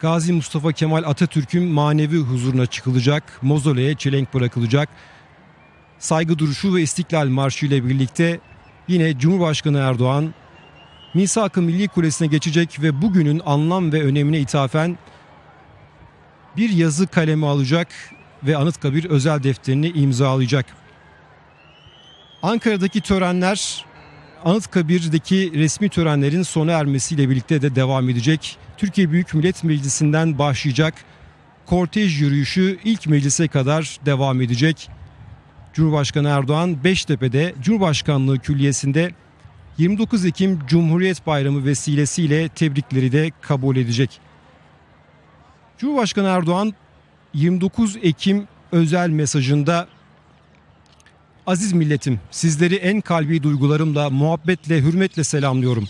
Gazi Mustafa Kemal Atatürk'ün manevi huzuruna çıkılacak, mozoleye çelenk bırakılacak. Saygı duruşu ve İstiklal Marşı ile birlikte yine Cumhurbaşkanı Erdoğan Misak-ı Milli Kulesi'ne geçecek ve bugünün anlam ve önemine ithafen bir yazı kalemi alacak ve Anıtkabir özel defterini imzalayacak. Ankara'daki törenler Anıtkabir'deki resmi törenlerin sona ermesiyle birlikte de devam edecek. Türkiye Büyük Millet Meclisi'nden başlayacak kortej yürüyüşü ilk meclise kadar devam edecek. Cumhurbaşkanı Erdoğan Beştepe'de Cumhurbaşkanlığı Külliyesi'nde 29 Ekim Cumhuriyet Bayramı vesilesiyle tebrikleri de kabul edecek. Cumhurbaşkanı Erdoğan 29 Ekim özel mesajında Aziz milletim, sizleri en kalbi duygularımla, muhabbetle, hürmetle selamlıyorum.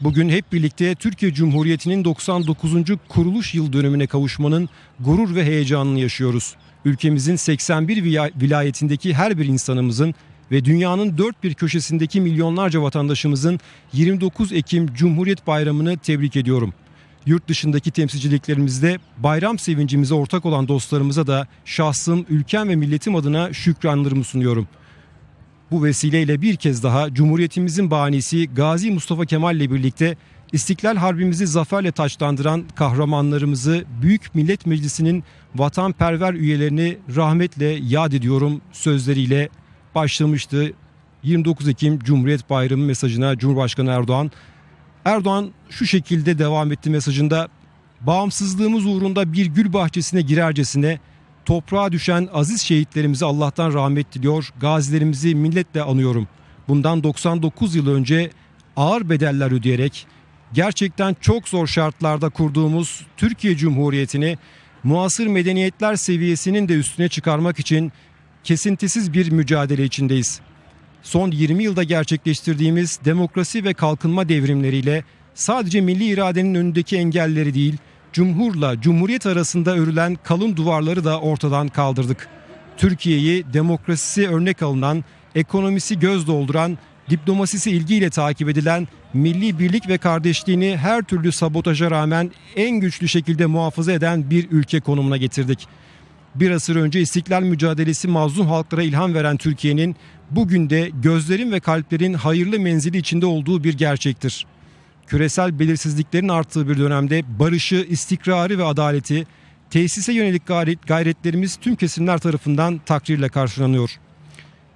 Bugün hep birlikte Türkiye Cumhuriyeti'nin 99. kuruluş yıl dönümüne kavuşmanın gurur ve heyecanını yaşıyoruz. Ülkemizin 81 vilayetindeki her bir insanımızın ve dünyanın dört bir köşesindeki milyonlarca vatandaşımızın 29 Ekim Cumhuriyet Bayramı'nı tebrik ediyorum. Yurt dışındaki temsilciliklerimizde bayram sevincimize ortak olan dostlarımıza da şahsım, ülkem ve milletim adına şükranlarımı sunuyorum. Bu vesileyle bir kez daha Cumhuriyetimizin banisi Gazi Mustafa Kemal ile birlikte İstiklal Harbimizi zaferle taçlandıran kahramanlarımızı Büyük Millet Meclisi'nin vatanperver üyelerini rahmetle yad ediyorum sözleriyle başlamıştı. 29 Ekim Cumhuriyet Bayramı mesajına Cumhurbaşkanı Erdoğan. Erdoğan şu şekilde devam etti mesajında. Bağımsızlığımız uğrunda bir gül bahçesine girercesine toprağa düşen aziz şehitlerimize Allah'tan rahmet diliyor. Gazilerimizi milletle anıyorum. Bundan 99 yıl önce ağır bedeller ödeyerek gerçekten çok zor şartlarda kurduğumuz Türkiye Cumhuriyeti'ni muasır medeniyetler seviyesinin de üstüne çıkarmak için kesintisiz bir mücadele içindeyiz. Son 20 yılda gerçekleştirdiğimiz demokrasi ve kalkınma devrimleriyle sadece milli iradenin önündeki engelleri değil, cumhurla cumhuriyet arasında örülen kalın duvarları da ortadan kaldırdık. Türkiye'yi demokrasisi örnek alınan, ekonomisi göz dolduran, diplomasisi ilgiyle takip edilen, milli birlik ve kardeşliğini her türlü sabotaja rağmen en güçlü şekilde muhafaza eden bir ülke konumuna getirdik. Bir asır önce istiklal mücadelesi mazlum halklara ilham veren Türkiye'nin bugün de gözlerin ve kalplerin hayırlı menzili içinde olduğu bir gerçektir. Küresel belirsizliklerin arttığı bir dönemde barışı, istikrarı ve adaleti tesise yönelik gayretlerimiz tüm kesimler tarafından takdirle karşılanıyor.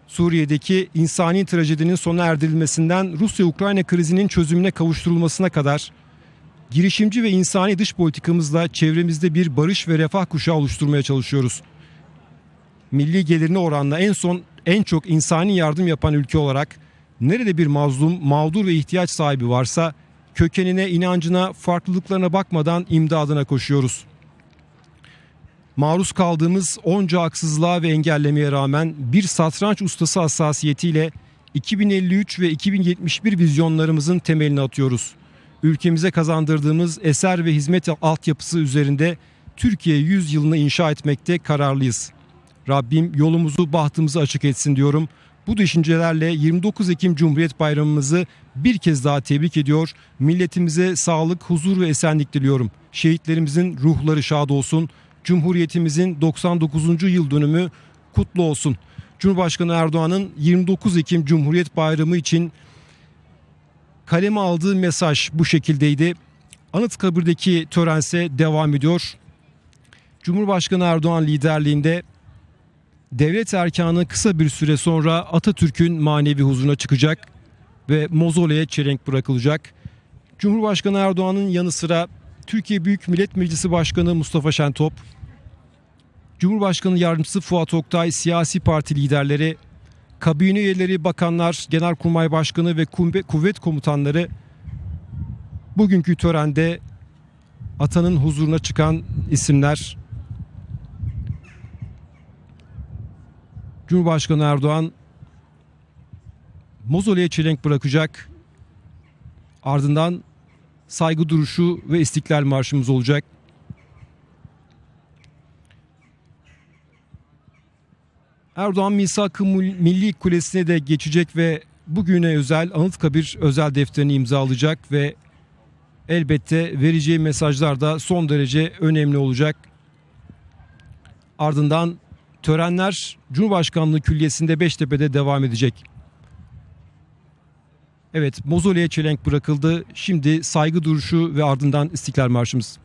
Suriye'deki insani trajedinin sona erdirilmesinden Rusya-Ukrayna krizinin çözümüne kavuşturulmasına kadar girişimci ve insani dış politikamızla çevremizde bir barış ve refah kuşağı oluşturmaya çalışıyoruz. Milli gelirine oranla en son en çok insani yardım yapan ülke olarak nerede bir mazlum, mağdur ve ihtiyaç sahibi varsa kökenine, inancına, farklılıklarına bakmadan imdadına koşuyoruz. Maruz kaldığımız onca haksızlığa ve engellemeye rağmen bir satranç ustası hassasiyetiyle 2053 ve 2071 vizyonlarımızın temelini atıyoruz. Ülkemize kazandırdığımız eser ve hizmet altyapısı üzerinde Türkiye 100 yılını inşa etmekte kararlıyız. Rabbim yolumuzu, bahtımızı açık etsin diyorum. Bu düşüncelerle 29 Ekim Cumhuriyet Bayramımızı bir kez daha tebrik ediyor. Milletimize sağlık, huzur ve esenlik diliyorum. Şehitlerimizin ruhları şad olsun. Cumhuriyetimizin 99. yıl dönümü kutlu olsun. Cumhurbaşkanı Erdoğan'ın 29 Ekim Cumhuriyet Bayramı için kaleme aldığı mesaj bu şekildeydi. Anıtkabir'deki törense devam ediyor. Cumhurbaşkanı Erdoğan liderliğinde devlet erkanı kısa bir süre sonra Atatürk'ün manevi huzuruna çıkacak ve mozoleye çelenk bırakılacak. Cumhurbaşkanı Erdoğan'ın yanı sıra Türkiye Büyük Millet Meclisi Başkanı Mustafa Şentop, Cumhurbaşkanı Yardımcısı Fuat Oktay, siyasi parti liderleri, kabine üyeleri, bakanlar, genelkurmay başkanı ve kuvvet komutanları bugünkü törende atanın huzuruna çıkan isimler Cumhurbaşkanı Erdoğan mozoleye çelenk bırakacak. Ardından saygı duruşu ve istiklal marşımız olacak. Erdoğan Misak-ı Milli Kulesi'ne de geçecek ve bugüne özel Anıtkabir özel defterini imzalayacak ve elbette vereceği mesajlar da son derece önemli olacak. Ardından törenler Cumhurbaşkanlığı Külliyesi'nde Beştepe'de devam edecek. Evet, mozoleye çelenk bırakıldı. Şimdi saygı duruşu ve ardından İstiklal Marşımız.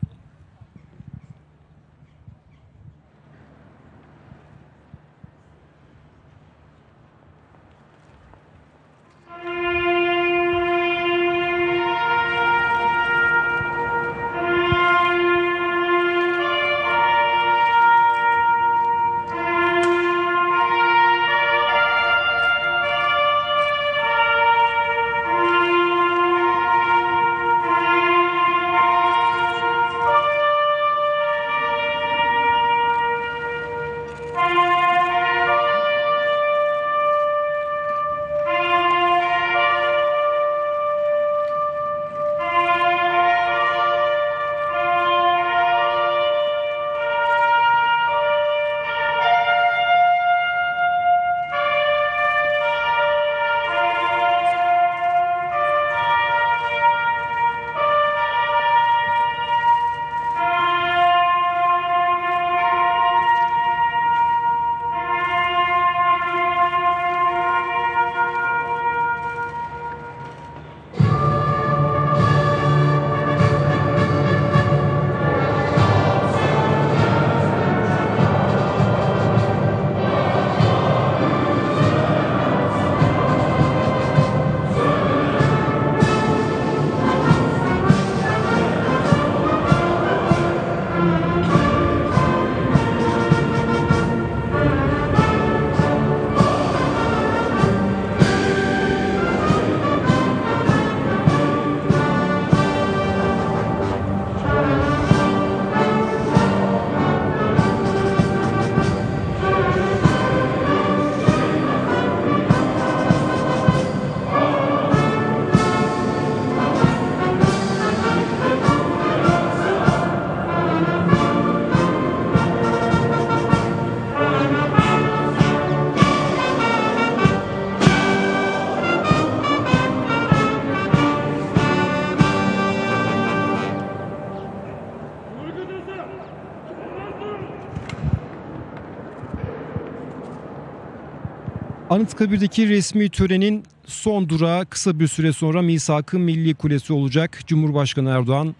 Anıtkabir'deki resmi törenin son durağı kısa bir süre sonra Misak-ı Milli Kulesi olacak. Cumhurbaşkanı Erdoğan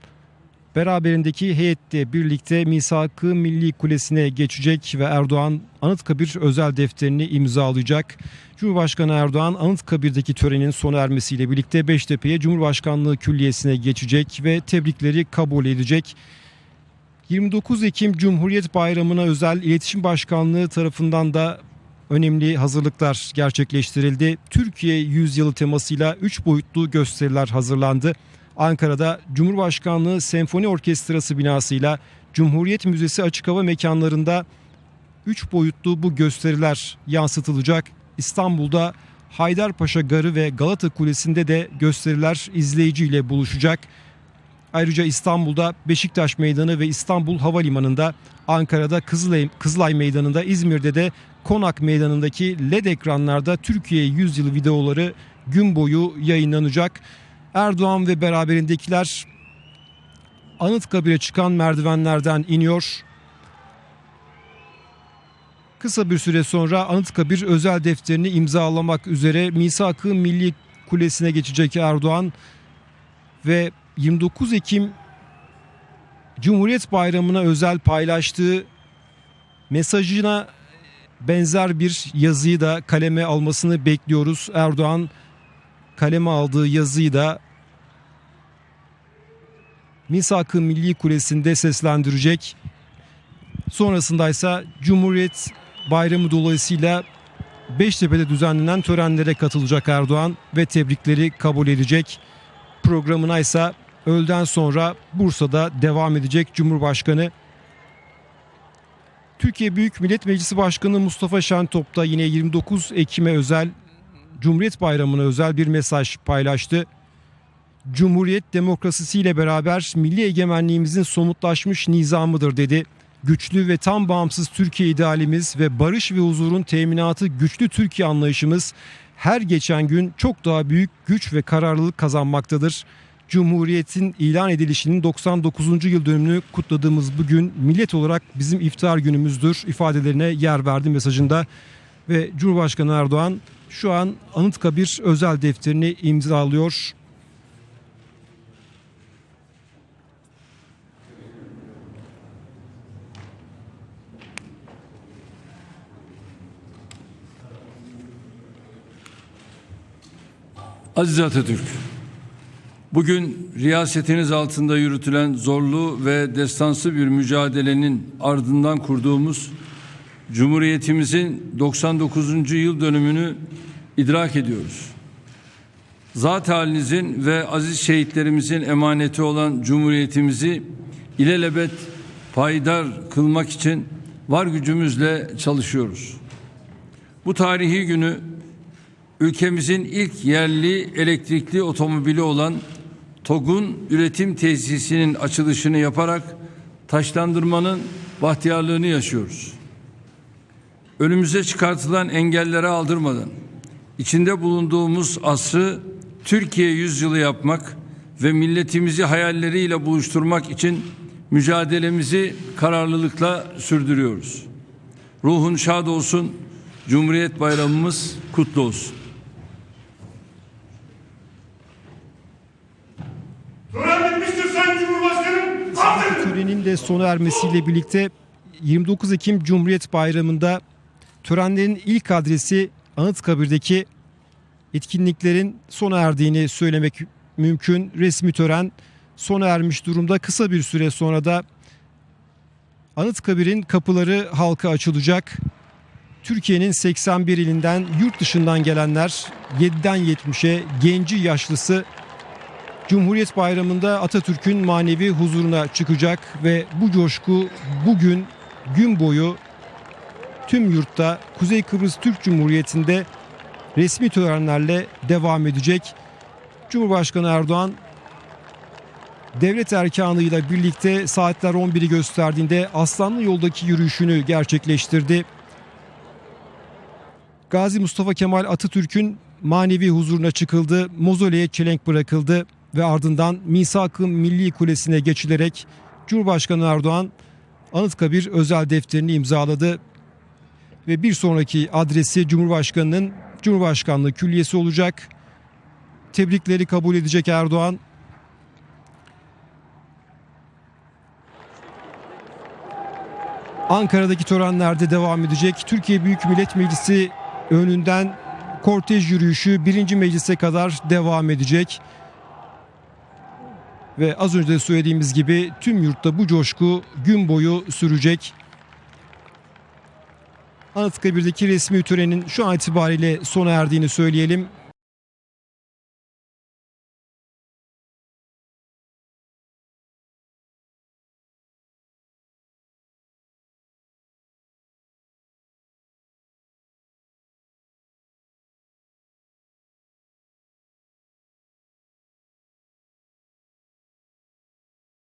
beraberindeki heyetle birlikte Misak-ı Milli Kulesi'ne geçecek ve Erdoğan Anıtkabir özel defterini imzalayacak. Cumhurbaşkanı Erdoğan Anıtkabir'deki törenin sona ermesiyle birlikte Beştepe'ye Cumhurbaşkanlığı Külliyesi'ne geçecek ve tebrikleri kabul edecek. 29 Ekim Cumhuriyet Bayramı'na özel İletişim Başkanlığı tarafından da önemli hazırlıklar gerçekleştirildi. Türkiye Yüzyılı temasıyla 3 boyutlu gösteriler hazırlandı. Ankara'da Cumhurbaşkanlığı Senfoni Orkestrası binasıyla Cumhuriyet Müzesi açık hava mekanlarında 3 boyutlu bu gösteriler yansıtılacak. İstanbul'da Haydarpaşa Garı ve Galata Kulesi'nde de gösteriler izleyiciyle buluşacak. Ayrıca İstanbul'da Beşiktaş Meydanı ve İstanbul Havalimanı'nda, Ankara'da Kızılay, Kızılay Meydanı'nda, İzmir'de de Konak Meydanı'ndaki LED ekranlarda Türkiye yüzyılı videoları gün boyu yayınlanacak. Erdoğan ve beraberindekiler Anıtkabir'e çıkan merdivenlerden iniyor. Kısa bir süre sonra Anıtkabir özel defterini imzalamak üzere Misak-ı Milli Kulesi'ne geçecek Erdoğan ve 29 Ekim Cumhuriyet Bayramı'na özel paylaştığı mesajına benzer bir yazıyı da kaleme almasını bekliyoruz. Erdoğan kaleme aldığı yazıyı da Misak-ı Milli Kulesi'nde seslendirecek. Sonrasında ise Cumhuriyet Bayramı dolayısıyla Beştepe'de düzenlenen törenlere katılacak Erdoğan ve tebrikleri kabul edecek. Programına ise öğleden sonra Bursa'da devam edecek Cumhurbaşkanı. Türkiye Büyük Millet Meclisi Başkanı Mustafa Şentop da yine 29 Ekim'e özel Cumhuriyet Bayramı'na özel bir mesaj paylaştı. Cumhuriyet demokrasisiyle beraber milli egemenliğimizin somutlaşmış nizamıdır dedi. Güçlü ve tam bağımsız Türkiye idealimiz ve barış ve huzurun teminatı güçlü Türkiye anlayışımız her geçen gün çok daha büyük güç ve kararlılık kazanmaktadır. Cumhuriyet'in ilan edilişinin 99. yıl dönümünü kutladığımız bugün millet olarak bizim iftar günümüzdür ifadelerine yer verdi mesajında ve Cumhurbaşkanı Erdoğan şu an Anıtkabir özel defterini imzalıyor. Aziz Atatürk, bugün riyasetiniz altında yürütülen zorlu ve destansı bir mücadelenin ardından kurduğumuz Cumhuriyetimizin 99. yıl dönümünü idrak ediyoruz. Zat halinizin ve aziz şehitlerimizin emaneti olan Cumhuriyetimizi ilelebet payidar kılmak için var gücümüzle çalışıyoruz. Bu tarihi günü ülkemizin ilk yerli elektrikli otomobili olan TOG'un üretim tesisinin açılışını yaparak taşlandırmanın bahtiyarlığını yaşıyoruz. Önümüze çıkartılan engellere aldırmadan içinde bulunduğumuz asrı Türkiye yüzyılı yapmak ve milletimizi hayalleriyle buluşturmak için mücadelemizi kararlılıkla sürdürüyoruz. Ruhun şad olsun, Cumhuriyet Bayramımız kutlu olsun. Törenin de sona ermesiyle birlikte 29 Ekim Cumhuriyet Bayramı'nda törenlerin ilk adresi Anıtkabir'deki etkinliklerin sona erdiğini söylemek mümkün. Resmi tören sona ermiş durumda. Kısa bir süre sonra da Anıtkabir'in kapıları halka açılacak. Türkiye'nin 81 ilinden yurt dışından gelenler 7'den 70'e genci yaşlısı Cumhuriyet Bayramı'nda Atatürk'ün manevi huzuruna çıkacak ve bu coşku bugün gün boyu tüm yurtta Kuzey Kıbrıs Türk Cumhuriyeti'nde resmi törenlerle devam edecek. Cumhurbaşkanı Erdoğan devlet erkanıyla birlikte saatler 11'i gösterdiğinde Aslanlı yoldaki yürüyüşünü gerçekleştirdi. Gazi Mustafa Kemal Atatürk'ün manevi huzuruna çıkıldı, mozoleye çelenk bırakıldı ve ardından Misak-ı Milli Kulesi'ne geçilerek Cumhurbaşkanı Erdoğan Anıtkabir özel defterini imzaladı ve bir sonraki adresi Cumhurbaşkanı'nın Cumhurbaşkanlığı Külliyesi olacak. Tebrikleri kabul edecek Erdoğan. Ankara'daki törenlerde devam edecek. Türkiye Büyük Millet Meclisi önünden kortej yürüyüşü birinci meclise kadar devam edecek. Ve az önce de söylediğimiz gibi tüm yurtta bu coşku gün boyu sürecek. Anıtkabir'deki resmi törenin şu an itibariyle sona erdiğini söyleyelim.